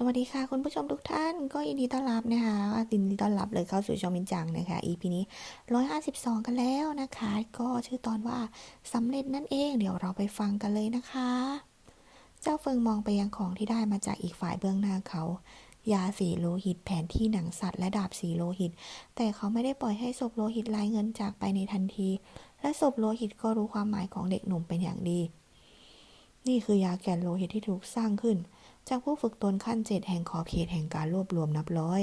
สวัสดีค่ะคุณผู้ชมทุกท่านก็ยินดีต้อนรับนะคะยินดีต้อนรับเลยเข้าสู่ช่องมินจังนะคะ EP นี้ 152 กันแล้วนะคะ ก็ชื่อตอนว่าสำเร็จนั่นเอง เดี๋ยวเราไปฟังกันเลยนะคะ เจ้าเฟิงมองไปยังของที่ได้มาจากอีกฝ่ายเบื้องหน้าเขา ยาสีโลหิตแผนที่หนังสัตว์และดาบสีโลหิต แต่เขาไม่ได้ปล่อยให้ศพโลหิตลายเงินจากไปในทันที และศพโลหิตก็รู้ความหมายของเด็กหนุ่มเป็นอย่างดี นี่คือยาแก่นโลหิตที่ถูกสร้างขึ้น จากผู้ฝึกตนขั้นเจ็ดแห่งขอบเขตแห่งการรวบรวมนับร้อย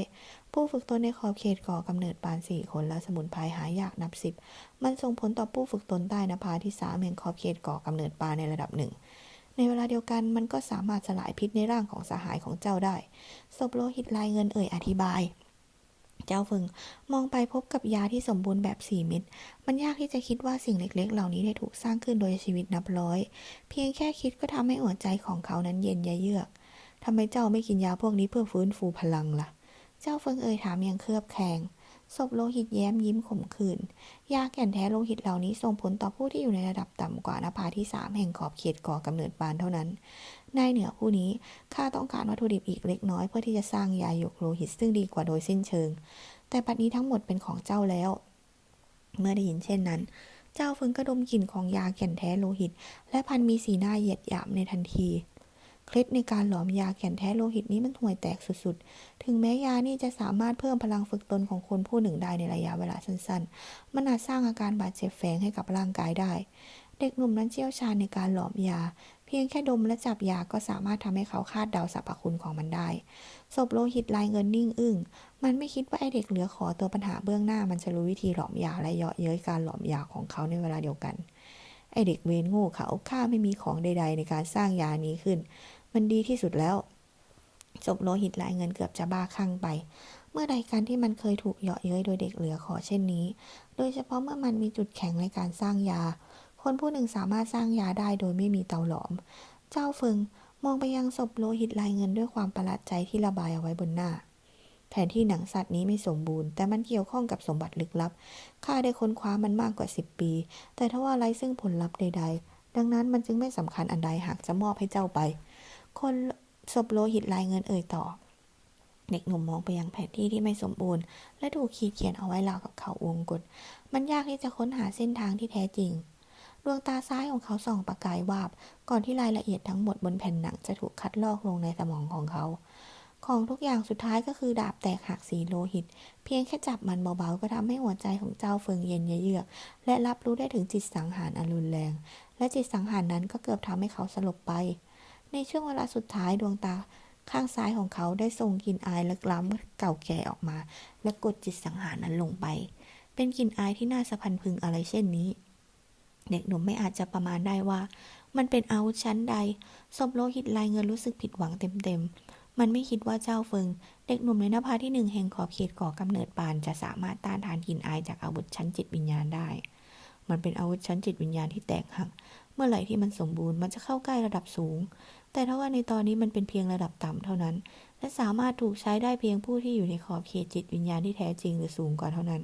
ผู้ฝึกตนในขอบเขตก่อกำเนิดปานสี่คนและสมุนไพรหายากนับสิบมันส่งผลต่อผู้ฝึกตนใต้นภาที่สามแห่งขอบเขตก่อกำเนิดปลาในระดับหนึ่งในเวลาเดียวกันมันก็สามารถสลายพิษในร่างของสหายของเจ้าได้ศพโลหิตลายเงินเอ่ยอธิบาย เจ้าฟึงมองไปพบกับยาที่สมบูรณ์แบบสี่เม็ด มันยากที่จะคิดว่าสิ่งเล็กๆ เหล่านี้ได้ถูกสร้างขึ้นโดยชีวิตนับร้อย เพียงแค่คิดก็ทำให้หัวใจของเขานั้นเย็นยะเยือก ทำไมเจ้าไม่กินยาพวกนี้เพื่อฟื้นฟูพลังล่ะ เจ้าเฟิงเอ่ยถามอย่างเครือบแคลงศพโลหิตแย้มยิ้มขมขื่น ยาแก่นแท้โลหิตเหล่านี้ส่งผลต่อผู้ที่อยู่ในระดับต่ำกว่านภาที่สามแห่งขอบเขตก่อกำเนิดบานเท่านั้น นายเหนือผู้นี้ข้าต้องการวัตถุดิบอีกเล็กน้อยเพื่อที่จะสร้างยาหยกโลหิตซึ่งดีกว่าโดยสิ้นเชิง แต่ปัจนี้ทั้งหมดเป็นของเจ้าแล้ว เมื่อได้ยินเช่นนั้น เจ้าฝึงกระดมกลิ่นของยาแก่นแท้โลหิต และพันมีสีหน้าเหยียดหยามในทันที เคล็ดในการหลอมยาแก่นแท้โลหิตนี้มันห่วยแตกสุดๆ ถึงแม้ยานี่จะสามารถเพิ่มพลังฝึกตนของคนผู้หนึ่งได้ในระยะเวลาสั้นๆ มันอาจสร้างอาการบาดเจ็บแฝงให้กับร่างกายได้ เด็กหนุ่มนั้นเชี่ยวชาญในการหลอมยา เพียงแค่ดมและจับยาก็สามารถทำให้เขาคาดเดาสรรพคุณของมันได้ ศพโลหิตลายเงินนิ่งอึ้ง มันไม่คิดว่าไอเด็กเหลือขอตัวปัญหาเบื้องหน้ามันจะรู้วิธีหลอมยาและเยาะเย้ยการหลอมยาของเขาในเวลาเดียวกัน ไอเด็กเวนโง่เขาข้าไม่มีของใด ๆ ในการสร้างยานี้ขึ้น มันดีที่สุดแล้วศพโลหิตลายเงินเกือบจะบ้าคลั่งไป เมื่อใดการที่มันเคยถูกเหยาะเย้ยโดยเด็กเหลือขอเช่นนี้ โดยเฉพาะเมื่อมันมีจุดแข็งในการสร้างยา คนผู้หนึ่งสามารถสร้างยาได้โดยไม่มีเตาหลอม เจ้าเฟิงมองไปยังศพโลหิตลายเงินด้วยความประหลาดใจที่ระบายเอาไว้บนหน้า แผนที่หนังสัตว์นี้ไม่สมบูรณ์ แต่มันเกี่ยวข้องกับสมบัติลึกลับ ข้าได้ค้นคว้ามันมากกว่า 10 ปี แต่ถ้าว่าไร้ซึ่งผลลัพธ์ใด ๆ ดังนั้นมันจึงไม่สำคัญอันใดหากจะมอบให้เจ้าไป คนศพโลหิตลายเงินเอ่ยต่อ เด็กหนุ่มมองไปยังแผนที่ที่ไม่สมบูรณ์ และถูกขีดเขียนเอาไว้ราวกับเขาวงกฏมันยากที่จะค้นหาเส้นทางที่แท้จริงดวงตาซ้ายของเขาส่องประกายวาบ ก่อนที่รายละเอียดทั้งหมดบนแผ่นหนังจะถูกคัดลอกลงในสมองของเขา ของทุกอย่างสุดท้ายก็คือดาบแตกหักสีโลหิต เพียงแค่จับมันเบาๆ ก็ทำให้หัวใจของเจ้าเฟิงเย็นเยือก และรับรู้ได้ถึงจิตสังหารอันรุนแรง และจิตสังหารนั้นก็เกือบทำให้เขาสลบไป ในช่วงเวลาสุดท้ายดวงตาข้างซ้ายของเขาได้ส่งกลิ่นอายลึกล้ำเก่าแก่ออกมา และกดจิตสังหารนั้นลงไป เป็นกลิ่นอายที่น่าสะพันพึงอะไรเช่นนี้ เด็กหนุ่มไม่อาจจะประมาณได้ว่า มันเป็นอาวุธชั้นใดศพโลหิตลายเงินรู้สึกผิดหวังเต็มๆ มันไม่คิดว่าเจ้าเฟิง เด็กหนุ่มในนภาที่หนึ่งแห่งขอบเขตก่อกำเนิดปานจะสามารถต้านทานกลิ่นอายจากอาวุธชั้นจิตวิญญาณได้ มันเป็นอาวุธชั้นจิตวิญญาณที่แตกหัก เมื่อไหร่ที่มันสมบูรณ์มันจะเข้าใกล้ระดับสูง แต่ถ้าว่าในตอนนี้มันเป็นเพียงระดับต่ำเท่านั้น และสามารถถูกใช้ได้เพียงผู้ที่อยู่ในขอบเขตจิตวิญญาณที่แท้จริงหรือสูงกว่าเท่านั้น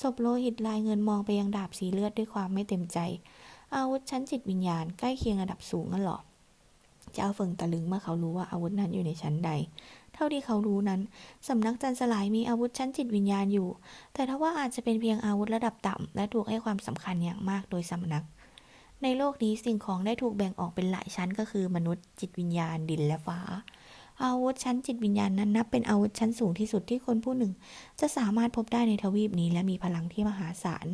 ศพโลหิตลายเงินมองไปยังดาบสีเลือดด้วยความไม่เต็มใจ อาวุธชั้นจิตวิญญาณใกล้เคียงระดับสูงนั่นหรอเจ้าเฟิงตะลึงเมื่อเขารู้ว่าอาวุธนั้นอยู่ในชั้นใด เท่าที่เขารู้นั้น สำนักจันสลายมีอาวุธชั้นจิตวิญญาณอยู่ แต่ถ้าว่าอาจจะเป็นเพียงอาวุธระดับต่ำและถูกให้ความสำคัญอย่างมากโดยสำนัก ในโลกนี้สิ่งของได้ถูกแบ่งออกเป็นหลายชั้นก็คือ มนุษย์จิตวิญญาณดินและฟ้า อาวุธชั้นจิตวิญญาณนั้นนับเป็นอาวุธชั้นสูงที่สุดที่คนผู้หนึ่ง จะสามารถพบได้ในทวีปนี้และมีพลังที่มหาศาล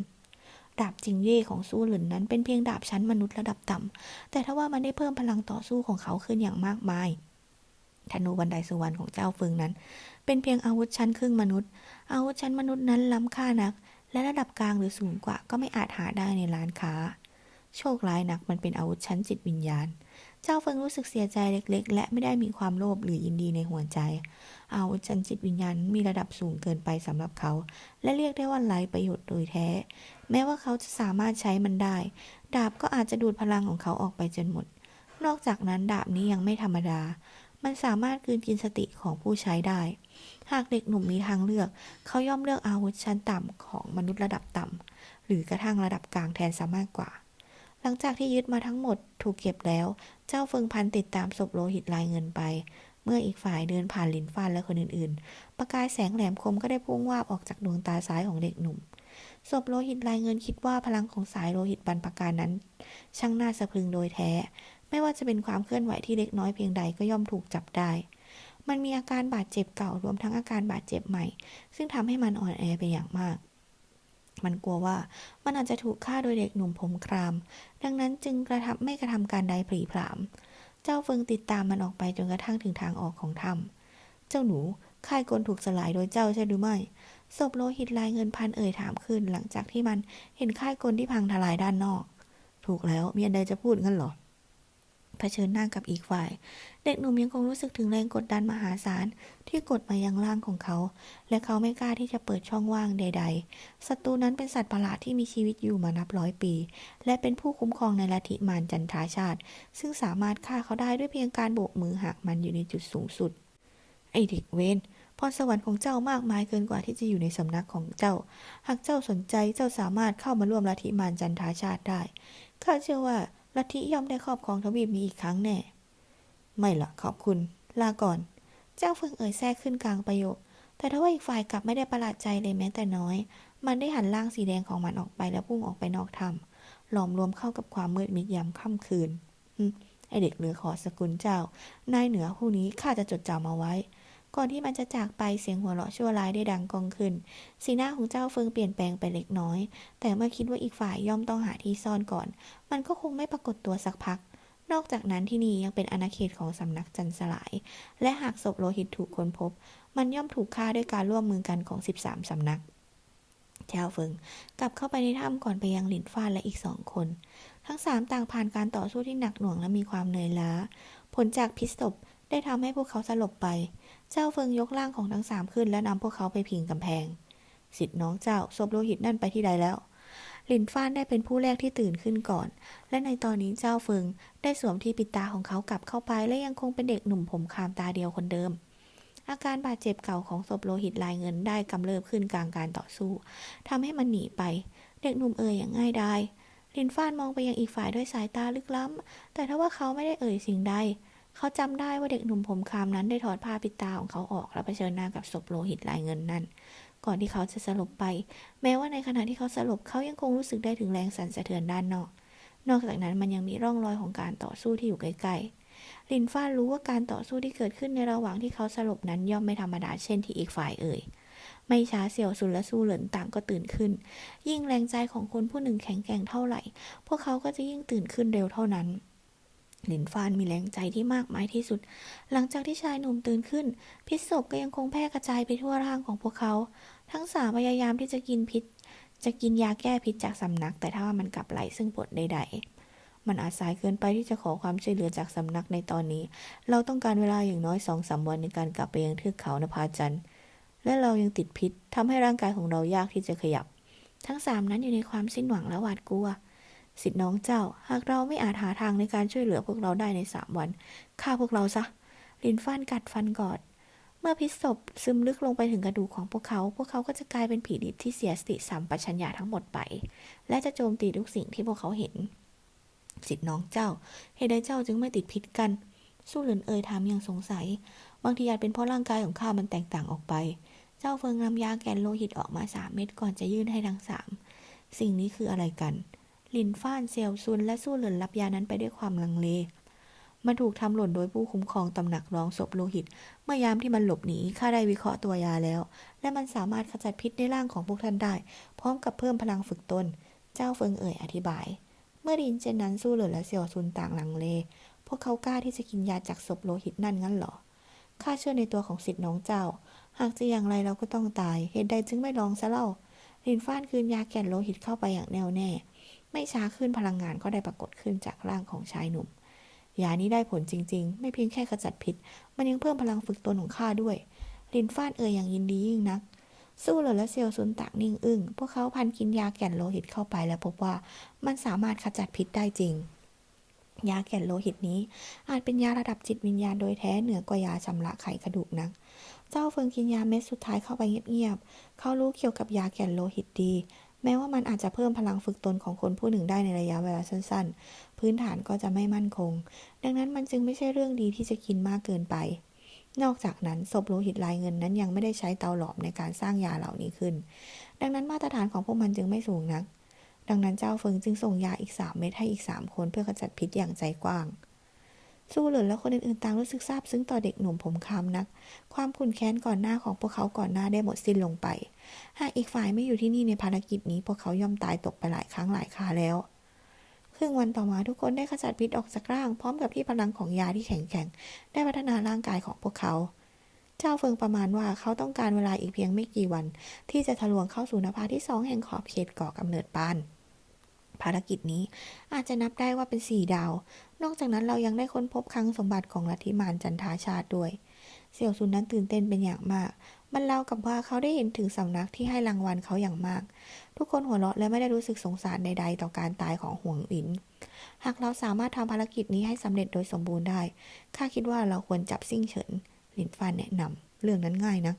ดาบจิงเย่ของสู้หลินนั้นเป็นเพียงดาบชั้นมนุษย์ระดับต่ำ แต่ถ้าว่ามันได้เพิ่มพลังต่อสู้ของเขาขึ้นอย่างมากมาย ธนูบันไดสุวรรณของเจ้าเฟิงนั้น เป็นเพียงอาวุธชั้นครึ่งมนุษย์ อาวุธชั้นมนุษย์นั้นล้ำค่านัก และระดับกลางหรือสูงกว่าก็ไม่อาจหาได้ในร้านค้า โชคร้ายนักมันเป็นอาวุธชั้นจิตวิญญาณ เจ้าเฟิงรู้สึกเสียใจเล็ก ๆ และไม่ได้มีความโลภหรือยินดีในหัวใจ อาวุธชั้นจิตวิญญาณมีระดับสูงเกินไปสำหรับเขา และเรียกได้ว่าไร้ประโยชน์โดยแท้ แม้ว่าเขาจะสามารถใช้มันได้ ดาบก็อาจจะดูดพลังของเขาออกไปจนหมด นอกจากนั้นดาบนี้ยังไม่ธรรมดา มันสามารถกืนกินสติของผู้ใช้ได้ หากเด็กหนุ่มมีทางเลือก เขาย่อมเลือกอาวุธชั้นต่ำของมนุษย์ระดับต่ำหรือกระทั่งระดับกลางแทนซะมากกว่า หลังจากที่ยึดมาทั้งหมดถูกเก็บแล้ว เจ้าเฟิงพันติดตามศพโลหิตลายเงินไป เมื่ออีกฝ่ายเดินผ่านหลินฟานและคนอื่นๆ ประกายแสงแหลมคมก็ได้พุ่งวาบออกจากดวงตาซ้ายของเด็กหนุ่ม ศพโลหิตลายเงินคิดว่าพลังของสายโลหิตบรรพการนั้น ช่างน่าสะพรึงโดยแท้ ไม่ว่าจะเป็นความเคลื่อนไหวที่เล็กน้อยเพียงใดก็ย่อมถูกจับได้ มันมีอาการบาดเจ็บเก่ารวมทั้งอาการบาดเจ็บใหม่ ซึ่งทำให้มันอ่อนแอไปอย่างมาก มันกลัวว่ามันอาจจะถูกฆ่าโดยเด็กหนุ่มผมคราม ดังนั้นจึงกระทำไม่กระทำการใดผลีผลาม เจ้าเฟิงติดตามมันออกไปจนกระทั่งถึงทางออกของถ้ำเจ้าหนูค่ายกลถูกสลายโดยเจ้าใช่หรือไม่ศพโลหิตลายเงินพันเอ่ยถามขึ้น หลังจากที่มันเห็นค่ายกลที่พังทลายด้านนอก ถูกแล้วมีอันใดจะพูดงั้นหรอ เผชิญหน้ากับอีกฝ่าย เด็กหนุ่มยังคงรู้สึกถึงแรงกดดันมหาศาลที่กดมายังร่างของเขา และเขาไม่กล้าที่จะเปิดช่องว่างใด ๆ ศัตรูนั้นเป็นสัตว์ประหลาดที่มีชีวิตอยู่มานับร้อยปี และเป็นผู้คุ้มครองในลัทธิมารจันทราชาติ ซึ่งสามารถฆ่าเขาได้ด้วยเพียงการโบกมือหากมันอยู่ในจุดสูงสุด ไอเด็กเวนพรสวรรค์ของเจ้ามากมายเกินกว่าที่จะอยู่ในสำนักของเจ้า หากเจ้าสนใจเจ้าสามารถเข้ามาร่วมลัทธิมารจันทราชาติได้ ข้าเชื่อว่า ลัทธิย่อมได้ครอบครองทวีปนี้อีกครั้งแน่ ไม่ละขอบคุณ ลาก่อน เจ้าเฟิงเอ่ยแทรกขึ้นกลางประโยค แต่ทว่าอีกฝ่ายกลับไม่ได้ประหลาดใจเลยแม้แต่น้อย มันได้หันร่างสีแดงของมันออกไปแล้วพุ่งออกไปนอกถ้ำหลอมรวมเข้ากับความมืดมิดยามค่ำคืนอืมไอเด็กเหลือขอสกุลเจ้านายเหนือผู้นี้ข้าจะจดจำเอาไว้ ก่อนที่มันจะจากไปเสียงหัวเราะชั่วร้ายได้ดังกองขึ้น สีหน้าของเจ้าเฟิงเปลี่ยนแปลงไปเล็กน้อย แต่เมื่อคิดว่าอีกฝ่ายย่อมต้องหาที่ซ่อนก่อน มันก็คงไม่ปรากฏตัวสักพัก นอกจากนั้นที่นี่ยังเป็นอาณาเขตของสำนักจันสลาย และหากศพโลหิตถูกค้นพบ มันย่อมถูกฆ่าด้วยการร่วมมือกันของ 13สำนักเจ้าเฟิงกลับเข้าไปในถ้ำก่อนไปยังหลินฟ้านและอีกสองคน ทั้งสามต่างผ่านการต่อสู้ที่หนักหน่วงและมีความเหนื่อยล้า ผลจากพิษศพ ได้ทำให้พวกเขาสลบไป เจ้าเฟิงยกร่างของทั้งสามขึ้นและนำพวกเขาไปพิงกำแพง สิทธิ์น้องเจ้าศพโลหิตนั่นไปที่ใดแล้วหลินฟ้านได้เป็นผู้แรกที่ตื่นขึ้นก่อน และในตอนนี้เจ้าเฟิงได้สวมที่ปิดตาของเขากลับเข้าไปและยังคงเป็นเด็กหนุ่มผมคามตาเดียวคนเดิม อาการบาดเจ็บเก่าของศพโลหิตลายเงินได้กำเริบขึ้นกลางการต่อสู้ทำให้มันหนีไป เด็กหนุ่มเอ่ยอย่างง่ายดายลินฟ้านมองไปยังอีกฝ่ายด้วยสายตาลึกล้ำ แต่ถ้าว่าเขาไม่ได้เอ่ยสิ่งใด เขาจำได้ว่าเด็กหนุ่มผมคามนั้นได้ถอดผ้าปิดตาของเขาออกและเผชิญหน้ากับศพโลหิตลายเงินนั้นก่อนที่เขาจะสลบไป แม้ว่าในขณะที่เขาสลบเขายังคงรู้สึกได้ถึงแรงสั่นสะเทือนด้านนอก นอกจากนั้นมันยังมีร่องรอยของการต่อสู้ที่อยู่ใกล้ๆลินฟ้ารู้ว่าการต่อสู้ที่เกิดขึ้นในระหว่างที่เขาสลบนั้นย่อมไม่ธรรมดาเช่นที่อีกฝ่ายเอ่ยไม่ช้าเสี่ยวซุนและสู้เหลินต่างก็ตื่นขึ้น ยิ่งแรงใจของคนผู้หนึ่งแข็งแกร่งเท่าไหร่ พวกเขาก็จะยิ่งตื่นขึ้นเร็วเท่านั้น หลินฟานมีแรงใจที่มากมายที่สุด หลังจากที่ชายหนุ่มตื่นขึ้น พิษศพก็ยังคงแพร่กระจายไปทั่วร่างของพวกเขา ทั้งสามพยายามที่จะกินพิษ จะกินยาแก้พิษจากสำนัก แต่ถ้ามันกลับไหลซึ่งผลใด ๆ มันอาจสายเกินไปที่จะขอความช่วยเหลือจากสำนักในตอนนี้ เราต้องการเวลาอย่างน้อยสองสามวันในการกลับไปยังเทือกเขานภาจันทร์และเรายังติดพิษทำให้ร่างกายของเรายากที่จะขยับ ทั้งสามนั้นอยู่ในความสิ้นหวังและหวาดกลัว สิทธิน้องเจ้า หากเราไม่อาจหาทางในการช่วยเหลือพวกเราได้ในสามวันฆ่าพวกเราซะ ลินฟันกัดฟันกอด เมื่อพิษศพซึมลึกลงไปถึงกระดูกของพวกเขา พวกเขาก็จะกลายเป็นผีดิบที่เสียสติสัมปชัญญะทั้งหมดไป และจะโจมตีทุกสิ่งที่พวกเขาเห็น สิทธิน้องเจ้าเหตุใดเจ้าจึงไม่ติดพิษกัน สู้เหลินเอ่ยถามอย่างสงสัย บางทีอาจเป็นเพราะร่างกายของข้ามันแตกต่างออกไป เจ้าเฟิงนำยาแกนโลหิตออกมาสามเม็ดก่อนจะยื่นให้ทั้งสามสิ่งนี้คืออะไรกัน ลินฟ้านเซียวซุนและสู้เหลินรับยานั้นไปด้วยความลังเล มันถูกทำหล่นโดยผู้คุ้มครองตำหนักรองศพโลหิต เมื่อยามที่มันหลบหนีข้าได้วิเคราะห์ตัวยาแล้ว และมันสามารถขจัดพิษในร่างของพวกท่านได้ พร้อมกับเพิ่มพลังฝึกตน เจ้าเฟิงเอ่ยอธิบาย เมื่อดินเช่นนั้นสู้เหลินและเซียวซุนต่างลังเล พวกเขากล้าที่จะกินยาจากศพโลหิตนั่นงั้นหรอข้าเชื่อในตัวของสิทธิ์น้องเจ้า หากจะอย่างไรเราก็ต้องตาย เหตุใดจึงไม่ลองซะเล่าลินฟ้านคืนยาแก่นโลหิตเข้าไปอย่างแน่วแน่ ไม่ช้าขึ้นพลังงานก็ได้ปรากฏขึ้นจากร่างของชายหนุ่ม ยานี้ได้ผลจริง ๆ ไม่เพียงแค่ขจัดพิษ มันยังเพิ่มพลังฝึกตนของข้าด้วย ลินฟานเอ่ยอย่างยินดียิ่งนัก สู้เหลอและเซียวซุนต่างนิ่งอึ้ง พวกเขาพันกินยาแก่นโลหิตเข้าไปและพบว่ามันสามารถขจัดพิษได้จริง ยาแก่นโลหิตนี้ อาจเป็นยาระดับจิตวิญญาณโดยแท้เหนือกว่ายาชำระไขกระดูกนัก เจ้าเฟิงกินยาเม็ดสุดท้ายเข้าไปเงียบๆ เขารู้เกี่ยวกับยาแก่นโลหิตดี แม้ว่ามันอาจจะเพิ่มพลังฝึกตนของคนผู้หนึ่งได้ในระยะเวลาสั้นๆ พื้นฐานก็จะไม่มั่นคง ดังนั้นมันจึงไม่ใช่เรื่องดีที่จะกินมากเกินไป นอกจากนั้นศพโลหิตลายเงินนั้นยังไม่ได้ใช้เตาหลอมในการสร้างยาเหล่านี้ขึ้น ดังนั้นมาตรฐานของพวกมันจึงไม่สูงนัก ดังนั้นเจ้าเฟิงจึงส่งยาอีกสามเม็ดให้อีกสามคนเพื่อขจัดพิษอย่างใจกว้าง สู้เหลินและคนอื่นๆต่างรู้สึกซาบซึ้งต่อเด็กหนุ่มผมคำนัก ความขุ่นแค้นก่อนหน้าของพวกเขาก่อนหน้าได้หมดสิ้นลงไป หากอีกฝ่ายไม่อยู่ที่นี่ในภารกิจนี้ พวกเขาย่อมตายตกไปหลายครั้งหลายคาแล้ว ครึ่งวันต่อมาทุกคนได้ขจัดพิษออกจากร่าง พร้อมกับที่พลังของยาที่แข็งแกร่งได้พัฒนาร่างกายของพวกเขา เจ้าเฟิงประมาณว่าเขาต้องการเวลาอีกเพียงไม่กี่วัน ที่จะทะลวงเข้าสู่นภาที่สองแห่งขอบเขตก่อกำเนิดปานภารกิจนี้อาจจะนับได้ว่าเป็นสี่ดาว นอกจากนั้นเรายังได้ค้นพบคลังสมบัติของลัทธิมารจันทาชาติด้วย เสี่ยวซุนนั้นตื่นเต้นเป็นอย่างมาก มันเล่ากับว่าเขาได้เห็นถึงสำนักที่ให้รางวัลเขาอย่างมาก ทุกคนหัวเราะและไม่ได้รู้สึกสงสารใด ๆ ต่อการตายของห่วงอิน หากเราสามารถทำภารกิจนี้ให้สำเร็จโดยสมบูรณ์ได้ ข้าคิดว่าเราควรจับซิ่งเฉิน หลินฟานแนะนำเรื่องนั้นง่ายนะ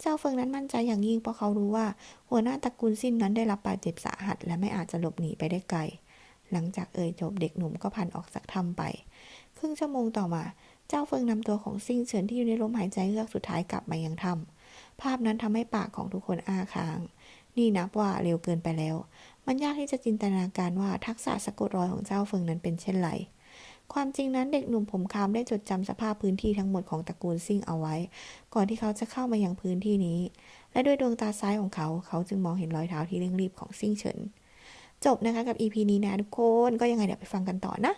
เจ้าเฟิงนั้นมั่นใจอย่างยิ่งเพราะเขารู้ว่า หัวหน้าตระกูลซินนั้นได้รับบาดเจ็บสาหัส และไม่อาจจะหลบหนีไปได้ไกล หลังจากเอ่ยจบเด็กหนุ่มก็พันออกจากถ้ำไป ครึ่งชั่วโมงต่อมา เจ้าเฟิงนำตัวของซิ่งเฉินที่อยู่ในลมหายใจเฮือกสุดท้ายกลับมายังถ้ำภาพนั้นทำให้ปากของทุกคนอ้าค้าง นี่นับว่าเร็วเกินไปแล้ว มันยากที่จะจินตนาการว่าทักษะสะกดรอยของเจ้าเฟิงนั้นเป็นเช่นไรความจริงนั้นเด็กหนุ่มผมคล้ำได้จดจำสภาพพื้นที่ทั้งหมดของตระกูลซิ่งเอาไว้ ก่อนที่เขาจะเข้ามายังพื้นที่นี้ และด้วยดวงตาซ้ายของเขา เขาจึงมองเห็นรอยเท้าที่เร่งรีบของซิ่งเฉิน จบนะคะกับ EP นี้นะทุกคนก็ยังไงเดี๋ยวไปฟังกันต่อนะ